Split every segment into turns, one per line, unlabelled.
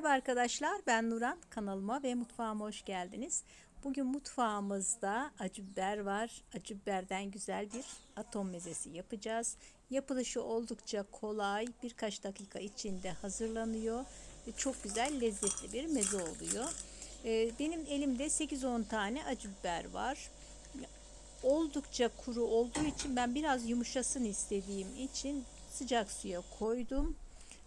Merhaba arkadaşlar ben Nuran kanalıma ve mutfağıma hoş geldiniz. Bugün mutfağımızda acı biber var. Acı biberden güzel bir atom mezesi yapacağız. Yapılışı oldukça kolay birkaç dakika içinde hazırlanıyor. Ve çok güzel lezzetli bir meze oluyor. Ee, Benim elimde 8-10 tane acı biber var. Oldukça kuru olduğu için ben biraz yumuşasın istediğim için sıcak suya koydum.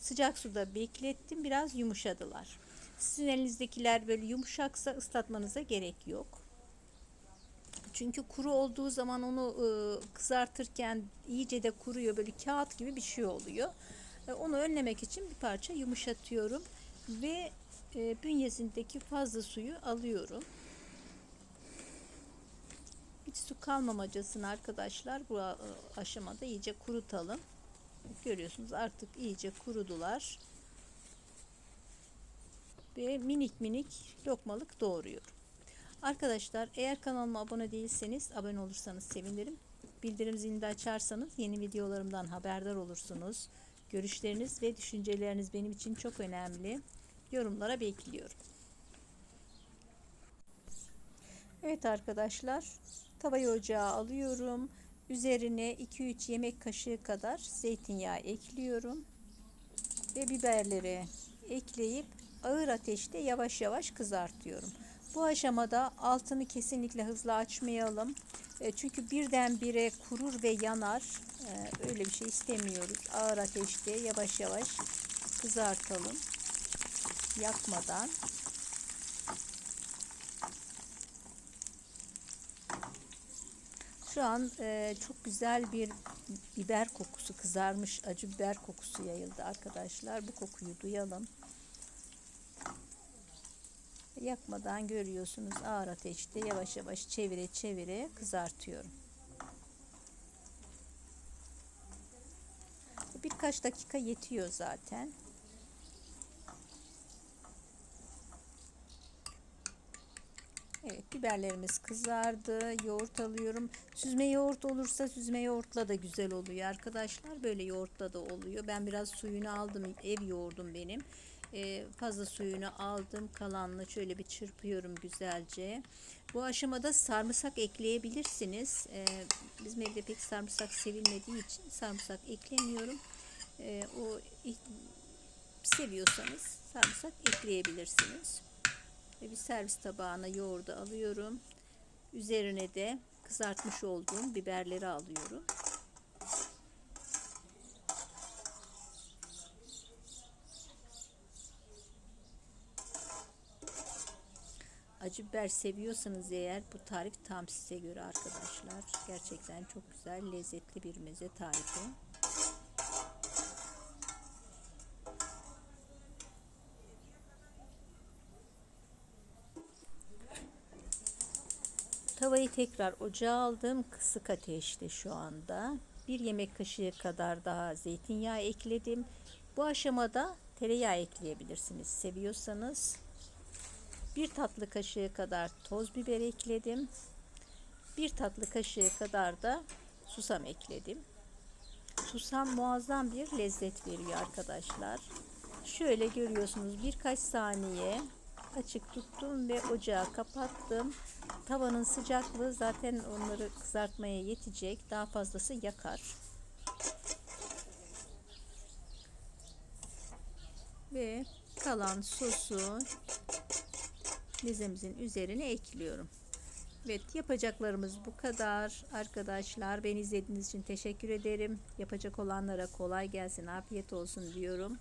Sıcak suda beklettim. Biraz yumuşadılar. Sizin elinizdekiler böyle yumuşaksa ıslatmanıza gerek yok. Çünkü kuru olduğu zaman onu e, kızartırken iyice de kuruyor. Böyle kağıt gibi bir şey oluyor. E, onu önlemek için bir parça yumuşatıyorum. Ve e, bünyesindeki fazla suyu alıyorum. Hiç su kalmamacasını arkadaşlar bu aşamada iyice kurutalım. Görüyorsunuz artık iyice kurudular. Ve minik minik lokmalık doğruyorum. Arkadaşlar eğer kanalıma abone değilseniz abone olursanız sevinirim. Bildirim zilini de açarsanız yeni videolarımdan haberdar olursunuz. Görüşleriniz ve düşünceleriniz benim için çok önemli. Yorumlara bekliyorum. Evet arkadaşlar tavayı ocağa alıyorum. Üzerine 2-3 yemek kaşığı kadar zeytinyağı ekliyorum. Ve biberleri ekleyip ağır ateşte yavaş yavaş kızartıyorum. Bu aşamada altını kesinlikle hızlı açmayalım. E, çünkü birdenbire kurur ve yanar. E, öyle bir şey istemiyoruz. Ağır ateşte yavaş yavaş kızartalım. Yakmadan. Şu an e, çok güzel bir biber kokusu, kızarmış acı biber kokusu yayıldı arkadaşlar. Bu kokuyu duyalım. Yakmadan görüyorsunuz ağır ateşte yavaş yavaş çevire çevire kızartıyorum. Birkaç dakika yetiyor zaten. Evet biberlerimiz kızardı. Yoğurt alıyorum. Süzme yoğurt olursa süzme yoğurtla da güzel oluyor arkadaşlar. Böyle yoğurtla da oluyor. Ben biraz suyunu aldım. Ev yoğurdum benim. Ee, fazla suyunu aldım. Kalanını şöyle bir çırpıyorum güzelce. Bu aşamada sarımsak ekleyebilirsiniz. Ee, bizim evde pek sarımsak sevilmediği için sarımsak eklemiyorum. Ee, o seviyorsanız sarımsak ekleyebilirsiniz. Ve bir servis tabağına yoğurdu alıyorum. Üzerine de kızartmış olduğum biberleri alıyorum. Acı biber seviyorsanız eğer bu tarif tam size göre arkadaşlar. Gerçekten çok güzel lezzetli bir meze tarifi. Tavayı tekrar ocağa aldım. Kısık ateşte şu anda. Bir yemek kaşığı kadar daha zeytinyağı ekledim. Bu aşamada tereyağı ekleyebilirsiniz seviyorsanız. Bir tatlı kaşığı kadar toz biber ekledim. Bir tatlı kaşığı kadar da susam ekledim. Susam muazzam bir lezzet veriyor arkadaşlar. Şöyle görüyorsunuz birkaç saniye açık tuttum ve ocağı kapattım. Tavanın sıcaklığı zaten onları kızartmaya yetecek. Daha fazlası yakar. Ve kalan sosu mezemizin üzerine ekliyorum. Evet yapacaklarımız bu kadar arkadaşlar. Beni izlediğiniz için teşekkür ederim. Yapacak olanlara kolay gelsin, afiyet olsun diyorum.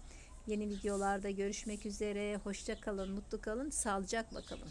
Yeni videolarda görüşmek üzere. Hoşça kalın, mutlu kalın, sağlıcakla kalın.